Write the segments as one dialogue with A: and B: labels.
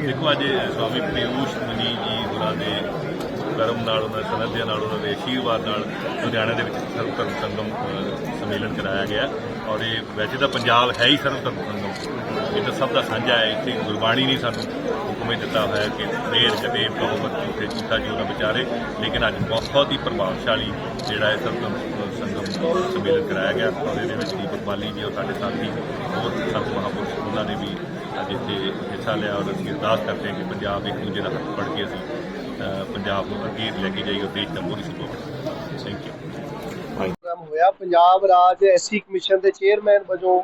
A: ਦੇਖੋ ਅੱਜ ਸਵਾਮੀ ਪਿਊਸ਼ ਮਨੀ ਜੀ ਹੋਰਾਂ ਦੇ ਕਰਮ ਨਾਲ, ਉਹਨਾਂ ਦੇ ਸਨਦਿਆਂ ਨਾਲ, ਉਹਨਾਂ ਦੇ ਆਸ਼ੀਰਵਾਦ ਨਾਲ ਲੁਧਿਆਣਾ ਦੇ ਵਿੱਚ ਸਰਵ ਧਰਮ ਸੰਗਮ ਸੰਮੇਲਨ ਕਰਾਇਆ ਗਿਆ। ਔਰ ਇਹ ਵੈਸੇ ਤਾਂ ਪੰਜਾਬ ਹੈ ਹੀ ਸਰਵ ਧਰਮ ਸੰਗਮ। ਇਹ ਤਾਂ ਸਭ ਦਾ ਸਾਂਝਾ ਹੈ, ਇੱਥੇ ਗੁਰਬਾਣੀ ਨਹੀਂ ਸਾਨੂੰ ਹੁਕਮ ਦਿੱਤਾ ਹੋਇਆ ਕਿ ਦੇਰ ਕਦੇ ਬਹੁਮਤ ਝੂਠੇ ਝੂਠਾ ਜਿਉ ਵਿਚਾਰੇ, ਲੇਕਿਨ ਅੱਜ ਬਹੁਤ ਹੀ ਪ੍ਰਭਾਵਸ਼ਾਲੀ ਜਿਹੜਾ ਹੈ ਸਰਵ ਸੰਗਮ ਸੰਮੇਲਨ ਕਰਾਇਆ ਗਿਆ। ਔਰ ਇਹਦੇ ਵਿੱਚ ਦੀਪਕ ਬਾਲੀ ਜੀ ਔਰ ਸਾਡੇ ਸਾਥੀ ਹੋਰ ਸੰਤ ਮਹਾਂਪੁਰਸ਼, ਉਹਨਾਂ ਨੇ ਵੀ ਅੱਜ ਇੱਥੇ ਹਿੱਸਾ ਲਿਆ ਔਰ ਅਸੀਂ ਅਰਦਾਸ ਕਰਦੇ ਹਾਂ ਕਿ ਪੰਜਾਬ ਇੱਕ ਦੂਜੇ ਦਾ ਹੱਥ ਫੜ ਕੇ ਅਸੀਂ ਪੰਜਾਬ ਨੂੰ ਅੱਗੇ ਲੈ ਕੇ ਜਾਈਏ ਦੇਸ਼ ਦਾ ਮੋਹਰੀ ਸੁਭਾਅ ਥੈਂਕ ਯੂ
B: ਪ੍ਰੋਗਰਾਮ ਹੋਇਆ। ਪੰਜਾਬ ਰਾਜ ਐਸਸੀ ਕਮਿਸ਼ਨ ਦੇ ਚੇਅਰਮੈਨ ਵਜੋਂ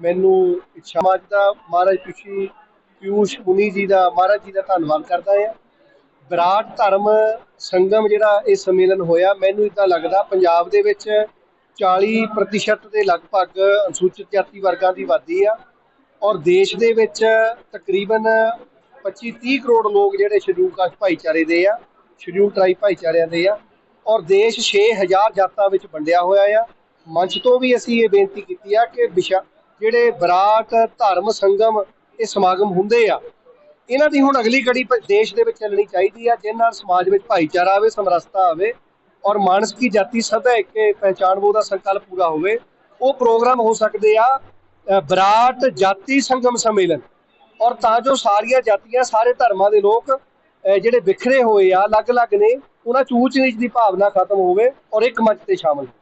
B: ਮੈਨੂੰ ਸਮਾਜ ਦਾ ਮਹਾਰਾਜ ਤੁਸੀਂ ਪਿਊਸ਼ ਮੁਨੀ ਜੀ ਦਾ, ਮਹਾਰਾਜ ਜੀ ਦਾ ਧੰਨਵਾਦ ਕਰਦਾ ਹਾਂ। ਵਿਰਾਟ ਧਰਮ ਸੰਗਮ ਜਿਹੜਾ ਇਹ ਸੰਮੇਲਨ ਹੋਇਆ, ਮੈਨੂੰ ਇਦਾਂ ਲੱਗਦਾ ਪੰਜਾਬ ਦੇ ਵਿੱਚ 40% ਦੇ ਲਗਭਗ ਅਨੁਸੂਚਿਤ ਜਾਤੀ ਵਰਗਾਂ ਦੀ ਆਬਾਦੀ ਆ ਔਰ ਦੇਸ਼ ਦੇ ਵਿੱਚ ਤਕਰੀਬਨ 25-30 ਕਰੋੜ ਲੋਕ ਜਿਹੜੇ ਸ਼ਡਿਊਲ ਕਾਸਟ ਭਾਈਚਾਰੇ ਦੇ ਆ, ਸ਼ਡਿਊਲ ਟਰਾਈਬ ਭਾਈਚਾਰਿਆਂ ਦੇ ਆ ਔਰ ਦੇਸ਼ 6000 ਜਾਤਾਂ ਵਿੱਚ ਵੰਡਿਆ ਹੋਇਆ ਆ। ਮੰਚ ਤੋਂ ਵੀ ਅਸੀਂ ਇਹ ਬੇਨਤੀ ਕੀਤੀ ਆ ਕਿ ਵਿਸ਼ਾ ਜਿਹੜੇ ਵਿਰਾਟ ਧਰਮ ਸੰਗਮ ਇਹ ਸਮਾਗਮ ਹੁੰਦੇ ਆ। ਇਹਨਾਂ ਦੀ ਹੁਣ ਅਗਲੀ ਕੜੀ ਦੇਸ਼ ਦੇ ਵਿੱਚ ਚੱਲਣੀ ਚਾਹੀਦੀ ਆ ਜਿਸ ਨਾਲ ਸਮਾਜ ਵਿੱਚ ਭਾਈਚਾਰਾ ਆਵੇ ਸਮਰਸਤਾ ਆਵੇ ਔਰ ਮਾਨਸ ਕੀ ਜਾਤੀ ਸਦਾ ਇੱਕ ਪਹਿਚਾਨ ਉਹ ਦਾ ਸੰਕਲਪ ਪੂਰਾ ਹੋਵੇ। ਉਹ ਪ੍ਰੋਗਰਾਮ ਹੋ ਸਕਦੇ ਆ ਅ, ਵਿਰਾਟ ਜਾਤੀ ਸੰਗਮ ਸੰਮੇਲਨ। ਔਰ ਤਾਂ ਜੋ ਸਾਰੀਆਂ ਜਾਤੀਆਂ ਸਾਰੇ ਧਰਮਾਂ ਦੇ ਲੋਕ ਜਿਹੜੇ ਵਿਖਰੇ ਹੋਏ ਆ ਅਲੱਗ-ਅਲੱਗ ਨੇ ਉਹਨਾਂ ਚ ਊਚ ਨੀਚ ਦੀ ਭਾਵਨਾ ਖਤਮ ਹੋਵੇ ਔਰ ਇੱਕ ਮੰਚ ਤੇ ਸ਼ਾਮਲ ਹੋਣ